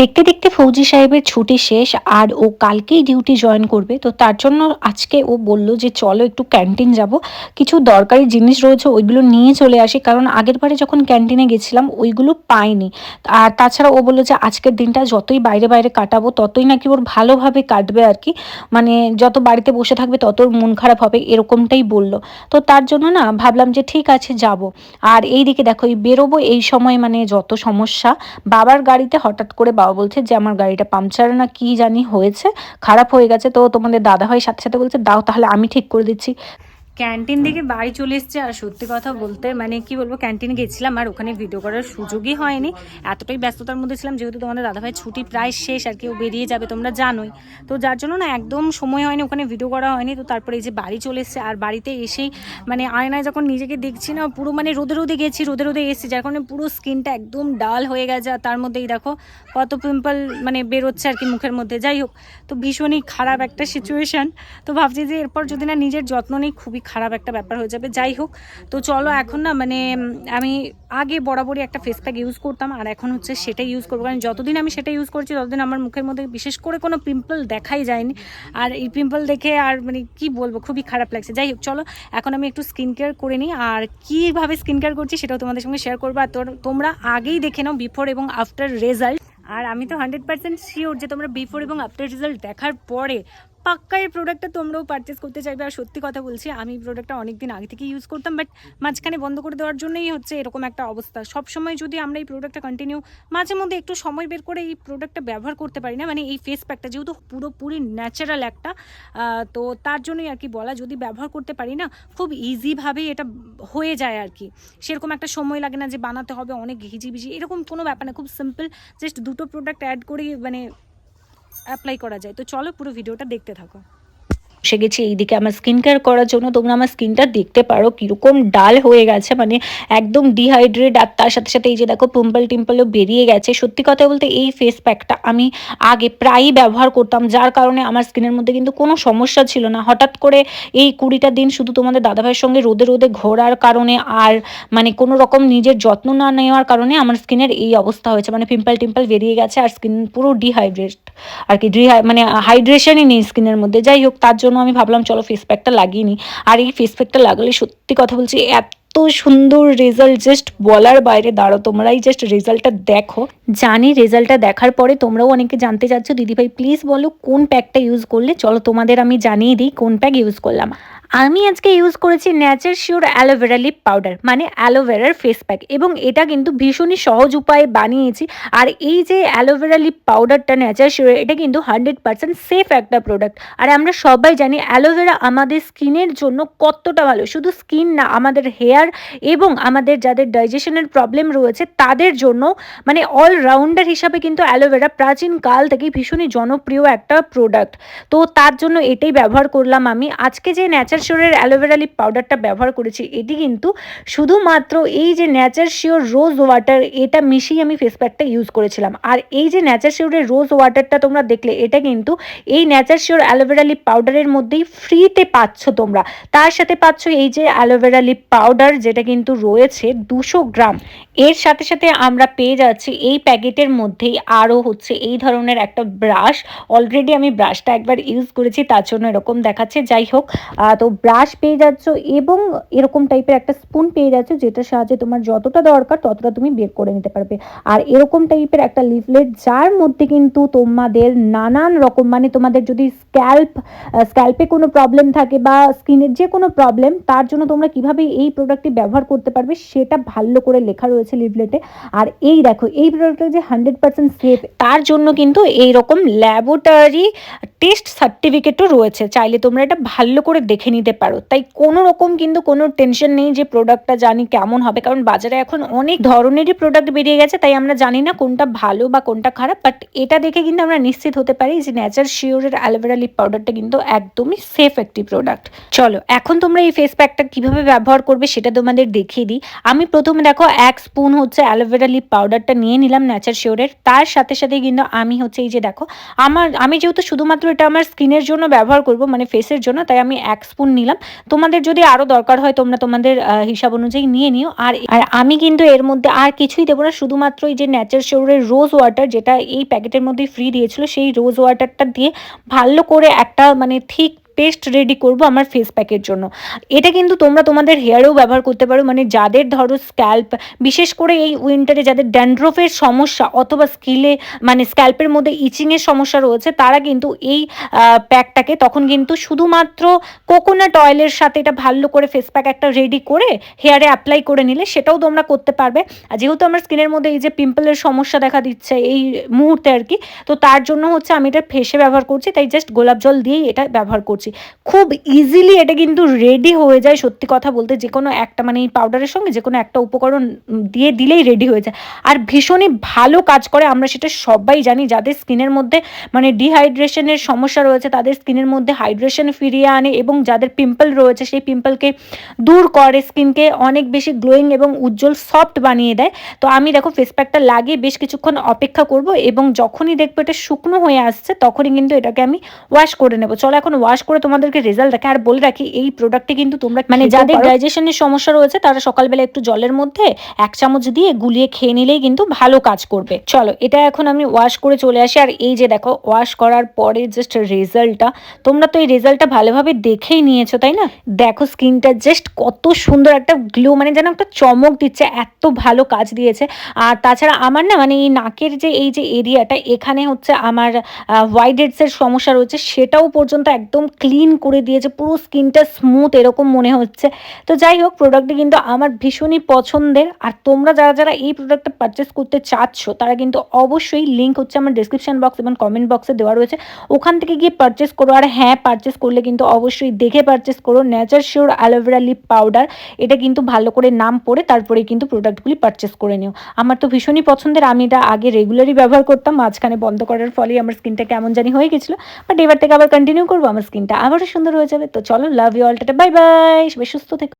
দেখতে দেখতে ফৌজি সাহেবের ছুটি শেষ আর ও কালকেই ডিউটি জয়েন করবে। তো তার জন্য আজকে ও বলল যে, চলো একটু ক্যান্টিন যাব। কিছু দরকারি জিনিস রয়েছে, ওইগুলো নিয়ে চলে আসি। কারণ আগের বারে যখন ক্যান্টিনে গেছিলাম, ওইগুলো পাইনি। আর তাছাড়া ও বলল যে, আজকের দিনটা যতই বাইরে বাইরে কাটাবো, ততই নাকি ওর ভালোভাবে কাটবে আর কি। মানে যত বাড়িতে বসে থাকবে, তত মন খারাপ হবে, এরকমটাই বলল। তো তার জন্য না, ভাবলাম যে, ঠিক আছে, যাব। আর এই দিকে দেখো, এই বেরোবো এই সময় মানে যত সমস্যা, বাবার গাড়িতে হঠাৎ করে বাবা বলছে যে, আমার গাড়িটা পাংচার না কি জানি হয়েছে, খারাপ হয়ে গেছে, তো তোমাদের দাদা হয় সাথে সাথে বলছে, দাও তাহলে আমি ঠিক করে দিচ্ছি। ক্যান্টিন থেকে বাড়ি চলে এসছে। আর সত্যি কথা বলতে মানে কি বলব ক্যান্টিনে গেছিলাম আর ওখানে ভিডিও করার সুযোগই হয়নি। এতটাই ব্যস্ততার মধ্যে ছিলাম যেহেতু তোমাদের দাদাভাই ছুটি প্রায় শেষ আর কেউ বেরিয়ে যাবে তোমরা জানোই। তো যার জন্য না একদম সময় হয়নি ওখানে ভিডিও করা হয়নি। তো তারপরে এই যে বাড়ি চলে এসছে আর বাড়িতে এসেই মানে আয়নায় যখন নিজেকে দেখছি না পুরো মানে রোদে রোদে গেছি রোদে রোদে এসেছি। যার কারণে পুরো স্কিনটা একদম ডাল হয়ে গেছে। আর তার মধ্যেই দেখো কত পিম্পল মানে বেরোচ্ছে আর কি মুখের মধ্যে। যাই হোক তো ভীষণই খারাপ একটা সিচুয়েশান তো ভাবছি যে এরপর যদি না নিজের যত্ন নেই খুবই খারাপ একটা ব্যাপার হয়ে যাবে, যাই হোক। তো চলো এখন না মানে আমি আগে বরাবরই একটা ফেস প্যাক ইউজ করতাম, আর এখন হচ্ছে সেটাই ইউজ করব। কারণ যতদিন আমি সেটা ইউজ করছি, ততদিন আমার মুখের মধ্যে বিশেষ করে কোনো পিম্পল দেখাই যায়নি। আর এই পিম্পল দেখে আর মানে কি বলব, খুবই খারাপ লাগছে। যাই হোক, চলো, এখন আমি একটু স্কিন কেয়ার করে নিই, আর কীভাবে স্কিন কেয়ার করছি সেটাও তোমাদের সঙ্গে শেয়ার করব। আর তোমরা আগেই দেখে নাও বিফোর এবং আফটার রেজাল্ট আর আমি তো হান্ড্রেড পার্সেন্ট শিওর যে তোমরা বিফোর এবং আফটার রেজাল্ট দেখার পরে পাক্কা এই প্রোডাক্টটা তোমরাও পারচেস করতে চাইবে। আর সত্যি কথা বলছি, আমি এই প্রোডাক্টটা অনেক দিন আগে থেকে ইউজ করতাম বাট মাঝখানে বন্ধ করে দেওয়ার জন্যই হচ্ছে এরকম একটা অবস্থা। সব সময় যদি আমরা এই প্রোডাক্টটা কন্টিনিউ মাঝে মধ্যে একটু সময় বের করে এই প্রোডাক্টটা ব্যবহার করতে পারি না মানে এই ফেস প্যাকটা যেহেতু পুরোপুরি ন্যাচারাল একটা তো তার জন্যই আর কি বলা, যদি ব্যবহার করতে পারি না, খুব ইজিভাবেই এটা হয়ে যায় আর কি। সেরকম একটা সময় লাগে না যে বানাতে হবে, অনেক ঘিজি বিজি এরকম কোনো ব্যাপার না, খুব সিম্পল জাস্ট দুটো প্রোডাক্ট অ্যাড করে মানে অ্যাপ্লাই করা যায়। তো চলো পুরো ভিডিওটা দেখতে থাকো। বসে গেছি, এইদিকে আমার স্কিন কেয়ার করার জন্য তোমরা আমার স্কিনটা দেখতে পারো কীরকম ডাল হয়ে গেছে মানে একদম ডিহাইড্রেট আর তার সাথে সাথে এই যে দেখো পিম্পল টিম্পলও বেরিয়ে গেছে। সত্যি কথা বলতে এই ফেস প্যাকটা আমি আগে প্রায়ই ব্যবহার করতাম, যার কারণে আমার স্কিনের মধ্যে কিন্তু কোনো সমস্যা ছিল না। হঠাৎ করে এই কুড়িটা দিন শুধু তোমাদের দাদাভাইয়ের সঙ্গে রোদে রোদে ঘোরার কারণে আর মানে কোনো রকম নিজের যত্ন না নেওয়ার কারণে আমার স্কিনের এই অবস্থা হয়েছে মানে পিম্পল টিম্পল বেরিয়ে গেছে আর স্কিন পুরো ডিহাইড্রেট আর কি ডিহাই মানে হাইড্রেশনই নেই স্কিনের মধ্যে। যাই হোক, তার জন্য আমি ভাবলাম, চলো ফেস প্যাকটা লাগিয়ে নিই। আর এই ফেস প্যাকটা লাগালে সত্যি কথা বলছি, এত সুন্দর রেজাল্ট জাস্ট বলার বাইরে দাঁড়ো তোমরাই জাস্ট রেজাল্টটা দেখো। জানি রেজাল্টটা দেখার পরে তোমরাও অনেকে জানতে চাচ্ছ, দিদিভাই প্লিজ বলো কোন প্যাকটা ইউজ করলে? চলো তোমাদের আমি জানিয়ে দিই কোন প্যাক ইউজ করলাম। আমি আজকে ইউজ করেছি Nature Sure aloe vera lip powder মানে অ্যালোভেরার ফেস প্যাক এবং এটা কিন্তু ভীষণই সহজ উপায়ে বানিয়েছি। আর এই যে অ্যালোভেরা লিপ পাউডারটা ন্যাচার শিওর এটা কিন্তু হান্ড্রেড পার্সেন্ট সেফ একটা প্রোডাক্ট আর আমরা সবাই জানি অ্যালোভেরা আমাদের স্কিনের জন্য কতটা ভালো। শুধু স্কিন না, আমাদের হেয়ার এবং আমাদের যাদের ডাইজেশনের প্রবলেম রয়েছে, তাদের জন্য মানে অলরাউন্ডার হিসাবে কিন্তু অ্যালোভেরা প্রাচীন কাল থেকেই ভীষণই জনপ্রিয় একটা প্রোডাক্ট তো তার জন্য এটাই ব্যবহার করলাম আমি। আজকে যে ন্যাচার শিওরের অ্যালোভেরা লিপ পাউডারটা ব্যবহার করেছি, এটি কিন্তু শুধুমাত্র এই যে ন্যাচার শিওর রোজ ওয়াটার এটা মিশিয়ে আমি ফেস প্যাকটা ইউজ করেছিলাম। আর এই যে ন্যাচার শিওরের রোজ ওয়াটারটা তোমরা দেখলে, এটা কিন্তু এই ন্যাচার শিওর অ্যালোভেরা লিপ পাউডারের মধ্যেই ফ্রিতে পাচ্ছ তোমরা। তার সাথে পাচ্ছ এই যে অ্যালোভেরা লিপ পাউডার, যেটা কিন্তু রয়েছে দুশো গ্রাম। এর সাথে সাথে আমরা পেয়ে যাচ্ছি এই প্যাকেটের মধ্যেই আরও হচ্ছে এই ধরনের একটা ব্রাশ। অলরেডি আমি ব্রাশটা একবার ইউজ করেছি, তার জন্য এরকম দেখাচ্ছে। যাই হোক তো ব্রাশ পেয়ে যাচ্ছ এবং এরকম টাইপের একটা স্পুন পেয়ে যাচ্ছ যেটার সাহায্যে তোমার যতটা দরকার ততটা তুমি বের করে নিতে পারবে। আর এরকম টাইপের একটা লিফলেট যার মধ্যে কিন্তু তোমাদের নানান রকম মানে তোমাদের যদি স্ক্যাল্প স্ক্যাল্পে কোনো প্রবলেম থাকে বা স্কিনের যে কোনো প্রবলেম তার জন্য তোমরা কীভাবে এই প্রোডাক্টটি ব্যবহার করতে পারবে সেটা ভালো করে লেখা রয়েছে লিফলেটে আর এই দেখো, এই প্রোডাক্টটা যে হান্ড্রেড পার্সেন্ট সেফ তার জন্য কিন্তু এই রকম ল্যাবরেটরি টেস্ট সার্টিফিকেটও রয়েছে। চাইলে তোমরা এটা ভালো করে দেখে নিতে পারো। তাই কোনো রকম কিন্তু কোনো টেনশন নেই যে প্রোডাক্টটা জানি কেমন হবে। কারণ বাজারে এখন অনেক ধরনেরই প্রোডাক্ট বেরিয়ে গেছে, তাই আমরা জানি না কোনটা ভালো বা কোনটা খারাপ। বাট এটা দেখে কিন্তু আমরা নিশ্চিত হতে পারি যে ন্যাচার শিওরের অ্যালোভেরা লিপ পাউডারটা কিন্তু একদমই সেফ একটি প্রোডাক্ট চলো, এখন তোমরা এই ফেস প্যাকটা কীভাবে ব্যবহার করবে সেটা তোমাদের দেখিয়ে দিই। আমি প্রথমে দেখো, এক স্পুন হচ্ছে অ্যালোভেরা লিপ পাউডারটা নিয়ে নিলাম ন্যাচার শিওরের তার সাথে সাথে কিন্তু আমি হচ্ছে এই যে দেখো, আমার, আমি যেহেতু শুধুমাত্র এটা আমার স্কিনের জন্য ব্যবহার করব মানে ফেসের জন্য, তাই আমি এক স্পুন স্পুন নিলাম। তোমাদের যদি আরও দরকার হয়, তোমরা তোমাদের হিসাব অনুযায়ী নিয়ে নিও। আর আর আমি কিন্তু এর মধ্যে আর কিছুই দেবো না, শুধুমাত্র এই যে ন্যাচার শোরের রোজ ওয়াটার যেটা এই প্যাকেটের মধ্যে ফ্রি দিয়েছিল, সেই রোজ ওয়াটারটা দিয়ে ভালো করে একটা মানে ঠিক পেস্ট রেডি করব আমার ফেস প্যাকের জন্য। এটা কিন্তু তোমরা তোমাদের হেয়ারেও ব্যবহার করতে পারো মানে যাদের ধরো স্ক্যাল্প বিশেষ করে এই উইন্টারে যাদের ড্যান্ড্রফের সমস্যা অথবা স্কিলে মানে স্ক্যাল্পের মধ্যে ইচিংয়ের সমস্যা রয়েছে, তারা কিন্তু এই প্যাকটাকে তখন কিন্তু শুধুমাত্র কোকোনাট অয়েলের সাথে এটা ভালো করে ফেস প্যাক একটা রেডি করে হেয়ারে অ্যাপ্লাই করে নিলে সেটাও তোমরা করতে পারবে। আর যেহেতু আমার স্কিনের মধ্যে এই যে পিম্পলের সমস্যা দেখা দিচ্ছে এই মুহূর্তে আর কি, তো তার জন্য হচ্ছে আমি এটা ফেসে ব্যবহার করছি, তাই জাস্ট গোলাপ জল দিয়েই এটা ব্যবহার করছি। খুব ইজিলি এটা কিন্তু রেডি হয়ে যায়, সত্যি কথা বলতে যে কোনো একটা মানে পাউডারের সঙ্গে যে কোনো একটা উপকরণ দিয়ে দিলেই রেডি হয়ে যায়। আর ভীষণই ভালো কাজ করে, আমরা সেটা সবাই জানি, যাদের স্কিনের মধ্যে মানে ডিহাইড্রেশনের সমস্যা রয়েছে, তাদের স্কিনের মধ্যে হাইড্রেশন ফিরিয়ে আনে এবং যাদের পিম্পল রয়েছে, সেই পিম্পলকে দূর করে স্কিনকে অনেক বেশি গ্লোয়িং এবং উজ্জ্বল সফট বানিয়ে দেয়। তো আমি দেখো ফেস প্যাকটা লাগিয়ে বেশ কিছুক্ষণ অপেক্ষা করব এবং যখনই দেখব এটা শুকনো হয়ে আসছে, তখনই কিন্তু এটাকে আমি ওয়াশ করে নেব। চলো এখন ওয়াশ করে তোমাদেরকে রেজাল্ট দেখে আর বলে রাখি এই প্রোডাক্টে কিন্তু তোমরা মানে যাদের ডাইজেশনের সমস্যা রয়েছে তারা সকালবেলা একটু জলের মধ্যে এক চামচ দিয়ে গুলিয়ে খেয়ে নিলেই কিন্তু ভালো কাজ করবে। চলো এটা এখন আমি ওয়াশ করে চলে আসি। আর এই যে দেখো ওয়াশ করার পরে জাস্ট রেজাল্টটা তোমরা তো এই রেজাল্টটা ভালোভাবে দেখেই নিয়েছো তাই না? দেখো স্কিনটা জাস্ট কত সুন্দর একটা গ্লো মানে যেন একটা চমক দিচ্ছে এত ভালো কাজ দিয়েছে। আর তাছাড়া আমার না মানে এই নাকের যে এই যে এরিয়াটা এখানে হচ্ছে আমার হোয়াইট হেডসের সমস্যা রয়েছে সেটাও পর্যন্ত একদম ক্লিন করে দিয়েছে, পুরো স্কিনটা স্মুথ এরকম মনে হচ্ছে। তো যাই হোক প্রোডাক্টটি কিন্তু আমার ভীষণই পছন্দের। আর তোমরা যারা যারা এই প্রোডাক্টটা পারচেস করতে চাচ্ছ, তারা কিন্তু অবশ্যই লিঙ্ক হচ্ছে আমার ডিসক্রিপশন বক্স এবং কমেন্ট বক্সে দেওয়া রয়েছে। ওখান থেকে গিয়ে পারচেস করো। আর হ্যাঁ পারচেস করলে কিন্তু অবশ্যই দেখে পারচেস করো। Nature Sure aloe vera lip powder এটা কিন্তু ভালো করে নাম পড়ে, তারপরে কিন্তু প্রোডাক্টগুলি পারচেস করে নিও। আমার তো ভীষণই পছন্দের, আমি এটা আগে রেগুলারই ব্যবহার করতাম, মাঝখানে বন্ধ করার ফলেই আমার স্কিনটা কেমন জানি হয়ে গেছিল। বাট এবার থেকে আবার কন্টিনিউ করব, আমার স্কিনটা আবারও সুন্দর হয়ে যাবে। তো চলো লাভ ইউ অলটাটা বাই বাই সবাই সুস্থ থেকো।